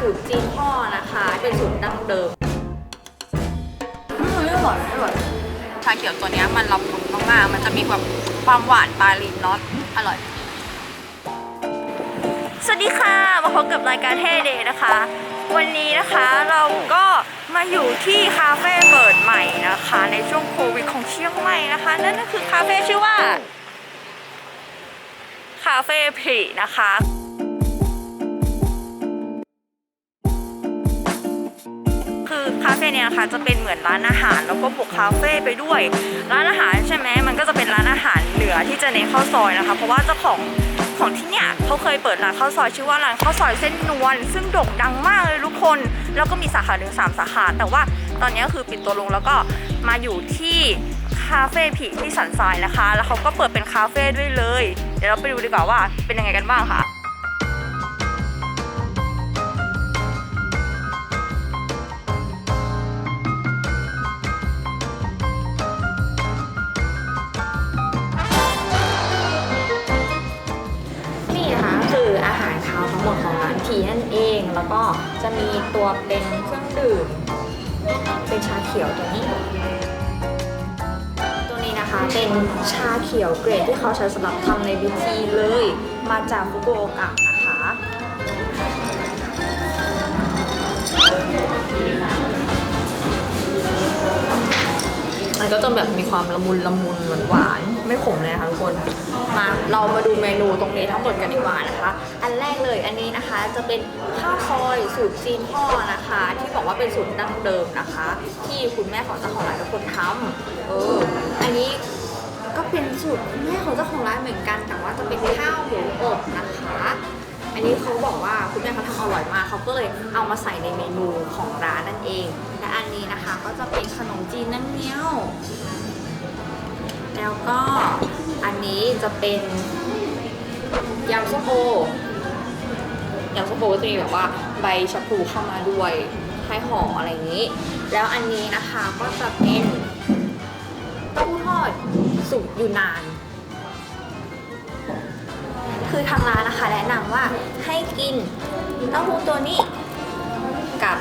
สูตรจีนพ่อนะคะ เป็นสูตรดั้งเดิมไม่อร่อยไม่อร่อยชาเขียวตัวเนี้ยมันละมุนมากๆ มันจะมีแบบความหวานปลายลิ้นเนาะอร่อย สวัสดีค่ะ มาพบกับรายการเท่เดย์นะคะ วันนี้นะคะเราก็มาอยู่ที่คาเฟ่เปิดใหม่นะคะ ในช่วงโควิดของเชียงใหม่นะคะ นั่นก็คือคาเฟ่ชื่อว่า คาเฟ่พรีนะคะ ฟ่เนี่ยนะคะจะเป็นเหมือนร้านอาหารแล้วก็บวกคาเฟ่ไปด้วย ร้านอาหารใช่ไหมมันก็จะเป็นร้านอาหารเหนือที่จะเน้นข้าวซอยนะคะ เพราะว่าเจ้าของของที่เนี่ยเขาเคยเปิดร้านข้าวซอยชื่อว่าร้านข้าวซอยเส้นนวลซึ่งโด่งดังมากเลยทุกคน แล้วก็มีสาขาถึงสามสาขา แต่ว่าตอนนี้ก็คือปิดตัวลงแล้วก็มาอยู่ที่คาเฟ่ผีที่สันทรายนะคะ แล้วเขาก็เปิดเป็นคาเฟ่ด้วยเลย เดี๋ยวเราไปดูดีกว่าว่าเป็นยังไงกันบ้างค่ะ แล้วก็จะมีตัวเป็นเครื่องดื่ม เป็นชาเขียวตัวนี้ ตัวนี้นะคะเป็นชาเขียวเกรดที่เขาใช้สำหรับทำในวิธีเลย มาจากฟุกุโอกะนะคะมันก็จะแบบมีความละมุนละมุนหวานหวานๆ ไม่ขมเลยนะคะทุกคนมาเรามาดูเมนูตรงนี้ทั้งหมดกันดีกว่านะคะ อันแรกเลยอันนี้นะคะจะเป็นข้าวซอยสูตรจีนพ่อนะคะ ที่บอกว่าเป็นสูตรดั้งเดิมนะคะ ที่คุณแม่ของเจ้าของร้านเป็นคนทำเอออันนี้ก็เป็นสูตรคุณแม่ของเจ้าของร้านเหมือนกัน แต่ว่าจะเป็นข้าวหมูอบนะคะ อันนี้เขาบอกว่าคุณแม่เขาทำอร่อยมากเขาก็เลยเอามาใส่ในเมนูของร้านนั่นเองและอันนี้นะคะก็จะเป็นขนมจีนน้ำเงี้ยว แล้วก็อันนี้จะเป็นยำส้มโอยำส้มโอก็จะมีแบบว่าใบชะพลูเข้ามาด้วยให้หอมอะไรอย่างนี้ แล้วอันนี้นะคะก็จะเป็นเต้าหู้ทอดสูตรยูนาน คือทางร้านนะคะแนะนำว่าให้กินเต้าหู้ตัวนี้กับ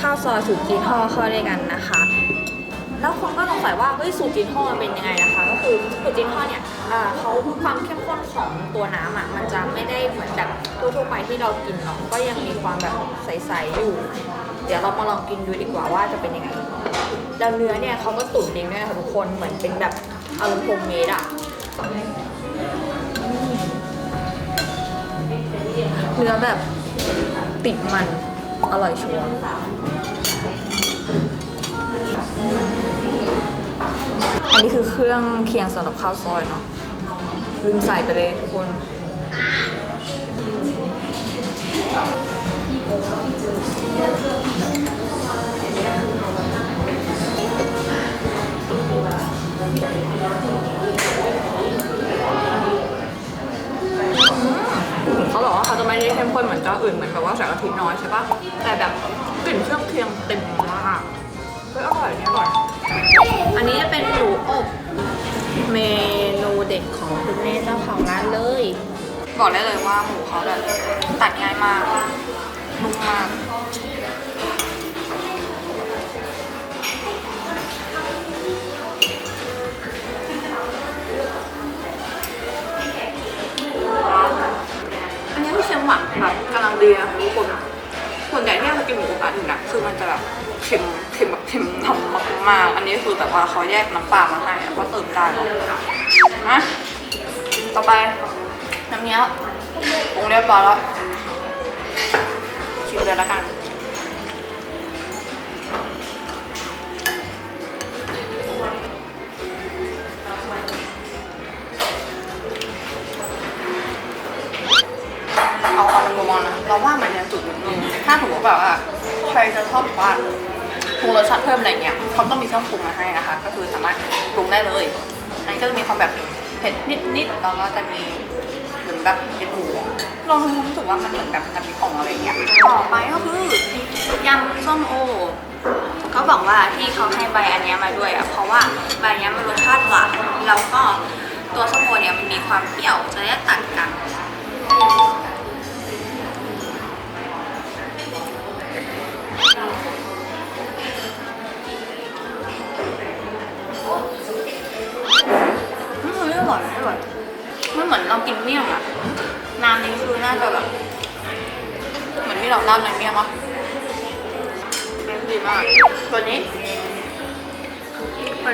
ข้าวซอยสูตรจีนห่อเข้าด้วยกันนะคะ แล้วคนก็สงสัยว่าเฮ้ยสูตรจีนห่อมันเป็นยังไงนะคะ ก็คือสูตรจีนห่อเนี่ยเขาความเข้มข้นของตัวน้ำอะมันจะไม่ได้เหมือนแบบทั่วๆไปที่เรากินเนาะก็ยังมีความแบบใสๆอยู่ เดี๋ยวเรามาลองกินดูดีกว่าว่าจะเป็นยังไงแล้วเนื้อเนี่ยเขาก็ตุ๋นเองด้วยนะคะทุกคนเหมือนเป็นแบบอารมณ์โฮมเมดอะเนื้อแบบติดมันอร่อยชัวร์ อันนี้คือเครื่องเคียงสำหรับข้าวซอยเนาะลืมใส่ไปเลยทุกคน เขาบอกว่าเขาจะไม่ได้เข้มข้นเหมือนเจ้าอื่นเหมือนแบบว่าใส่กะทิน้อยใช่ปะแต่แบบ เมนูเด็ดของคุณแม่เจ้าของร้านเลย บอกได้เลยว่าหมูเขาแบบตัดง่ายมากนุ่มมาก อันนี้คือเชียงหมักแบบกำลังดีนะทุกคนส่วนใหญ่ที่เรากินหมูกระทะอยู่นะคือมันจะแบบเค็มเค็ม มาก อันนี้คือแบบว่าเขาแยกน้ำปลามาให้ก็เติมได้เนอะนะต่อไปน้ำเงี้ยวปรุงเรียบร้อยแล้วชิมเลยละกันเอาเอาเป็นมองนะเราว่ามันยังจุดนึงถ้าถือว่าแบบว่าใครจะชอบแบบว่าปรุงรสชาติเพิ่มอะไรเงี้ย เขาต้องมีเครื่องปรุงมาให้นะคะ ก็คือสามารถปรุงได้เลย อันนี้ก็จะมีความแบบเผ็ดนิดๆแล้วก็จะมีเหมือนแบบเผ็ดหมูเรารู้สึกว่ามันเหมือนแบบน้ำพริกอ่องอะไรเงี้ยต่อไปก็คือยำส้มโอเขาบอกว่าที่เขาให้ใบอันนี้มาด้วยอะเพราะว่าใบนี้มันรสชาติหวานแล้วก็ตัวส้มโอเนี่ยมันมีความเปรี้ยวจะได้ตัดกัน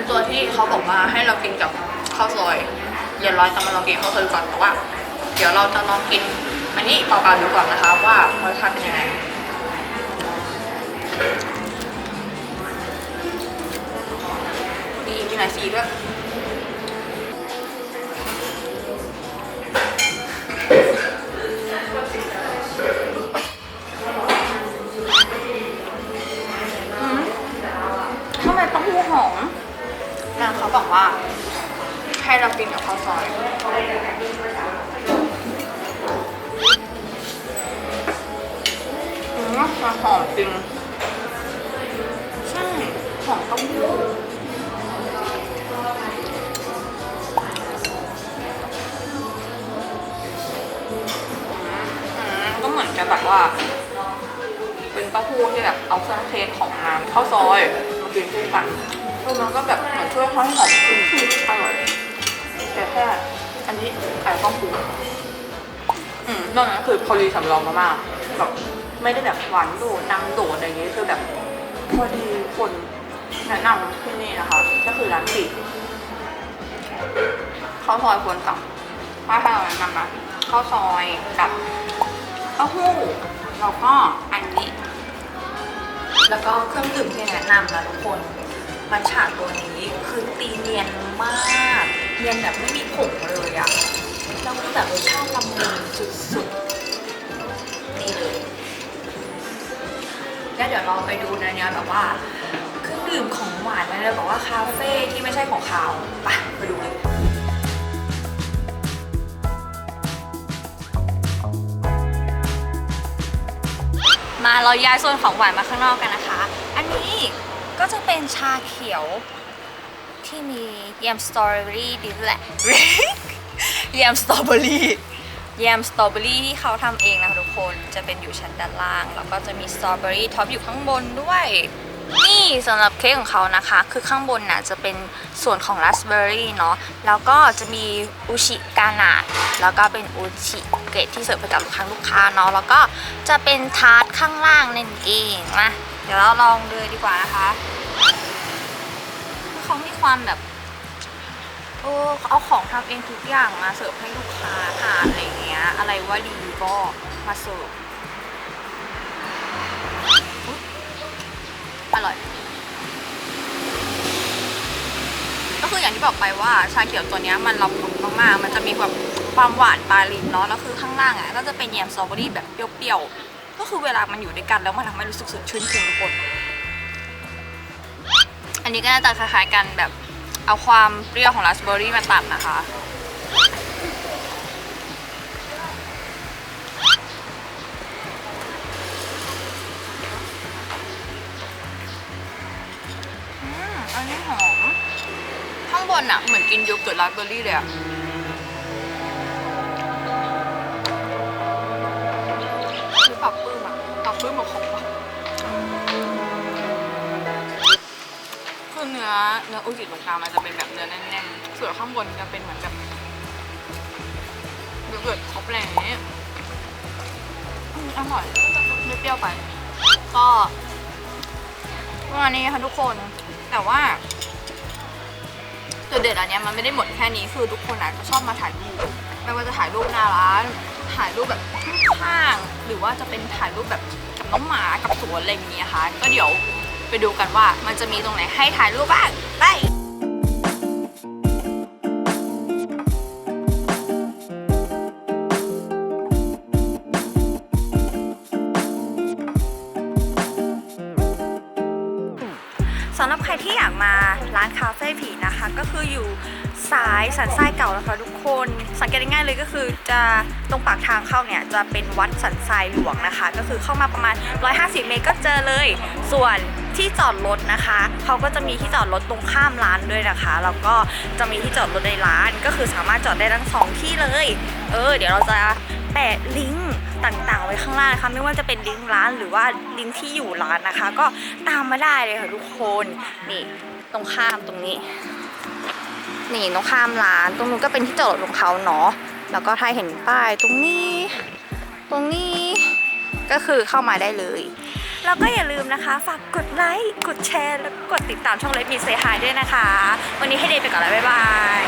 เป็นตัวที่เขาบอกว่าให้เรากินกับข้าวซอยเย็นร้อยจะมาลองกินข้าวซอยก่อนแต่ว่า เดี๋ยวเราจะลองกิน อันนี้เปล่าๆดูก่อนนะคะว่ารสชาติเป็นยังไงดีมีหลายสีด้วย อืมมันหอมจริงใช่หอมเต้าหู้อืก็เหมือนจะแบบว่า เป็นเต้าหู้ที่แบบเอาเครื่องเทศของน้ำข้าวซอยมากินคู่กันแล้วมันก็แบบเหมือนช่วยเขาให้หอมขึ้นอร่อยแต่แค่อันนี้ไก่ต้องปรุงอืมนอกนั้นคือพอดีสำรองมามากแบบ ไม่ได้แบบหวานโดดนำโดดอะไรอย่างเงี้ยคือแบบพอดีคนแนะนำที่นี่นะคะ ก็คือร้านปิดข้าวซอยควรสั่งถ้าให้เราแนะนำนะข้าวซอยกับเต้าหู้แล้วก็อันนี้ แล้วก็เครื่องดื่มที่แนะนำนะทุกคนมัทฉะตัวนี้คือตีเนียนมากเนียนแบบไม่มีผงเลยอะแล้วก็แบบรสชาติละมุนสุดๆ แล้วเดี๋ยวเราไปดูในเนี้ยแบบว่าเครื่องดื่มของหวานมันเลยบอกว่าคาเฟ่ที่ไม่ใช่ของคาวไปไปดูเลยมาเราย้ายโซนของหวานมาข้างนอกกันนะคะ อันนี้ก็จะเป็นชาเขียวที่มีแยมสตรอเบอรี่ดิแหละแยมสตรอเบอรี่ แยมสตรอเบอรี่ที่เขาทำเองนะคะทุกคนจะเป็นอยู่ชั้นด้านล่าง แล้วก็จะมีสตรอเบอรี่ท็อปอยู่ข้างบนด้วย นี่สำหรับเค้กของเขานะคะ คือข้างบนน่ะจะเป็นส่วนของราสเบอร์รี่เนาะแล้วก็จะมีอุชิกานาดแล้วก็เป็นอุชิเกรดที่เสิร์ฟให้กับทางลูกค้าเนาะแล้วก็จะเป็นทาร์ตข้างล่างนั่นเองมาเดี๋ยวเราลองเลยดีกว่านะคะเขามีความแบบ เออเอาของทำเองทุกอย่างมาเสิร์ฟให้ลูกค้าทานอะไรเงี้ย อะไรว่าดีก็มาเสิร์ฟอร่อย ก็คืออย่างที่บอกไปว่าชาเขียวตัวเนี้ยมันละมุนมากๆ มันจะมีความความหวานปลายลิ้นเนาะ แล้วคือข้างล่างอะก็จะเป็นแยมสตรอเบอรี่แบบเปรี้ยวๆ ก็คือเวลามันอยู่ด้วยกันแล้วมันทำให้รู้สึกสดชื่นทุกคน อันนี้ก็น่าจะคล้ายๆกันแบบ เอาความเปรี้ยวของราสเบอร์รี่มาตัดนะคะ อืม อันนี้หอม ข้างบนอะเหมือนกินโยเกิร์ตราสเบอร์รี่เลยอะคือปรับปลื้มอะปรับปลื้มกับของ อเนื้อเนื้ออุจิตรงกลางมันจะเป็นแบบเนื้อแน่นๆ ส่วนข้างบนจะเป็นเหมือนแบบโยเกิร์ตท็อปแรงอย่างนี้อืมอร่อยไม่เปรี้ยวไป ก็ประมาณนี้ค่ะทุกคน แต่ว่าจุดเด่นอันเนี้ยมันไม่ได้หมดแค่นี้คือทุกคนอาจจะชอบมาถ่ายรูปไม่ว่าจะถ่ายรูปหน้าร้าน ถ่ายรูปแบบข้าง หรือว่าจะเป็นถ่ายรูปแบบกับน้องหมากับสวนอะไรอย่างเงี้ยค่ะ ก็เดี๋ยว ไปดูกันว่ามันจะมีตรงไหนให้ถ่ายรูปบ้าง ไปสำหรับใครที่อยากมาร้านคาเฟ่ผีนะคะ ก็คืออยู่ สายสันทรายเก่านะคะทุกคน สังเกตง่ายๆเลยก็คือจะตรงปากทางเข้าเนี่ยจะเป็นวัดสันทรายหลวงนะคะ ก็คือเข้ามาประมาณ 150 เมตรก็เจอเลย ส่วนที่จอดรถนะคะเขาก็จะมีที่จอดรถตรงข้ามร้านด้วยนะคะแล้วก็จะมีที่จอดรถในร้านก็คือสามารถจอดได้ทั้งสองที่เลย เออ เดี๋ยวเราจะแปะลิงก์ต่างๆไว้ข้างล่างนะคะไม่ว่าจะเป็นลิงก์ร้านหรือว่าลิงก์ที่อยู่ร้านนะคะ ก็ตามมาได้เลยค่ะทุกคนนี่ตรงข้ามตรงนี้ นี่ตรงข้ามร้าน ตรงนู้นก็เป็นที่จอดรถของเขาเนาะแล้วก็ถ้าเห็นป้ายตรงนี้ ตรงนี้ก็คือเข้ามาได้เลยแล้วก็อย่าลืมนะคะ ฝากกดไลค์ กดแชร์ แล้วกดติดตามช่องเลดมีเซฮายด้วยนะคะ วันนี้ให้เดย์ไปก่อนแล้ว บ๊ายบาย